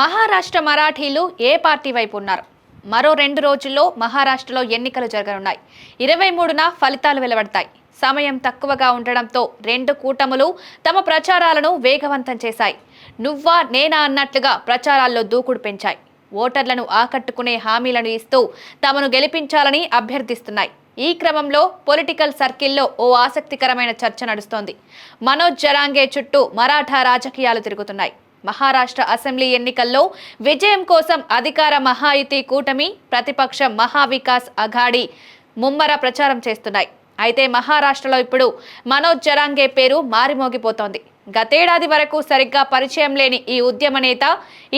మహారాష్ట్ర మరాఠీలు ఏ party వైపు ఉన్నారు? మరో రెండు రోజుల్లో మహారాష్ట్రలో ఎన్నికలు జరగనున్నాయి. ఇరవై మూడున ఫలితాలు వెలువడతాయి. సమయం తక్కువగా ఉండడంతో రెండు కూటములు తమ ప్రచారాలను వేగవంతం చేశాయి. నువ్వా నేనా అన్నట్లుగా ప్రచారాల్లో దూకుడు పెంచాయి. ఓటర్లను ఆకట్టుకునే హామీలను ఇస్తూ తమను గెలిపించాలని అభ్యర్థిస్తున్నాయి. ఈ క్రమంలో పొలిటికల్ సర్కిల్లో ఓ ఆసక్తికరమైన చర్చ నడుస్తోంది. మనోజ్ జరాంగే చుట్టూ మరాఠా రాజకీయాలు తిరుగుతున్నాయి. మహారాష్ట్ర అసెంబ్లీ ఎన్నికల్లో విజయం కోసం అధికార మహాయుతి కూటమి ప్రతిపక్ష మహావికాస్ అఘాడీ ముమ్మర ప్రచారం చేస్తున్నాయి. అయితే మహారాష్ట్రలో ఇప్పుడు మనోజ్ జరాంగే పేరు మారిమోగిపోతోంది. గతేడాది వరకు సరిగ్గా పరిచయం లేని ఈ ఉద్యమ నేత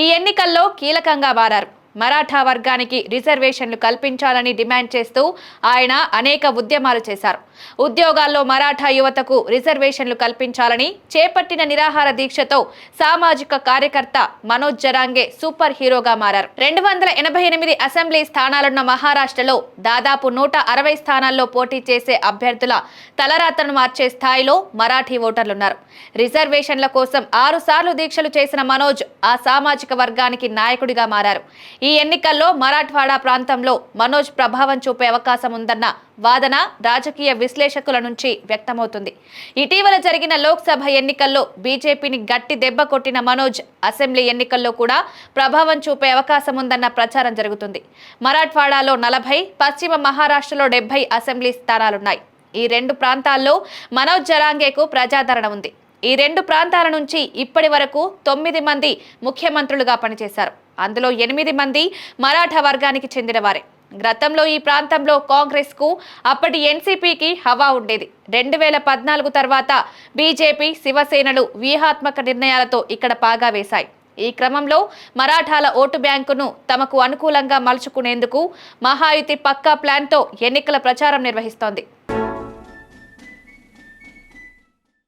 ఈ ఎన్నికల్లో కీలకంగా మారారు. మరాఠా వర్గానికి రిజర్వేషన్లు కల్పించాలని డిమాండ్ చేస్తూ ఆయన అనేక ఉద్యమాలు చేశారు. ఉద్యోగాల్లో మరాఠా యువతకు రిజర్వేషన్లు కల్పించాలని చేపట్టిన నిరాహార దీక్షతో సామాజిక కార్యకర్త మనోజ్ జరాంగే సూపర్ హీరోగా మారారు. రెండు వందల ఎనభై ఎనిమిది అసెంబ్లీ స్థానాలున్న మహారాష్ట్రలో దాదాపు నూట అరవై స్థానాల్లో పోటీ చేసే అభ్యర్థుల తలరాతను మార్చే స్థాయిలో మరాఠీ ఓటర్లున్నారు. రిజర్వేషన్ల కోసం ఆరు సార్లు దీక్షలు చేసిన మనోజ్ ఆ సామాజిక వర్గానికి నాయకుడిగా మారారు. ఈ ఎన్నికల్లో మరాఠ్వాడా ప్రాంతంలో మనోజ్ ప్రభావం చూపే అవకాశం ఉందన్న వాదన రాజకీయ విశ్లేషకుల నుంచి వ్యక్తమవుతుంది. ఇటీవల జరిగిన లోక్సభ ఎన్నికల్లో బీజేపీని గట్టి దెబ్బ కొట్టిన మనోజ్ అసెంబ్లీ ఎన్నికల్లో కూడా ప్రభావం చూపే అవకాశం ఉందన్న ప్రచారం జరుగుతుంది. మరాఠ్వాడాలో నలభై పశ్చిమ మహారాష్ట్రలో డెబ్బై అసెంబ్లీ స్థానాలున్నాయి. ఈ రెండు ప్రాంతాల్లో మనోజ్ జరాంగేకు ప్రజాదరణ ఉంది. ఈ రెండు ప్రాంతాల నుంచి ఇప్పటి వరకు తొమ్మిది మంది ముఖ్యమంత్రులుగా పనిచేశారు. అందులో ఎనిమిది మంది మరాఠా వర్గానికి చెందినవారే గతంలో ఈ ప్రాంతంలో కాంగ్రెస్కు అప్పటి ఎన్సీపీకి హవా ఉండేది. రెండు వేల పద్నాలుగు తర్వాత బీజేపీ శివసేనలు వ్యూహాత్మక నిర్ణయాలతో ఇక్కడ పాగా వేశాయి. ఈ క్రమంలో మరాఠాల ఓటు బ్యాంకును తమకు అనుకూలంగా మలుచుకునేందుకు మహాయుతి పక్కా ప్లాన్తో ఎన్నికల ప్రచారం నిర్వహిస్తోంది.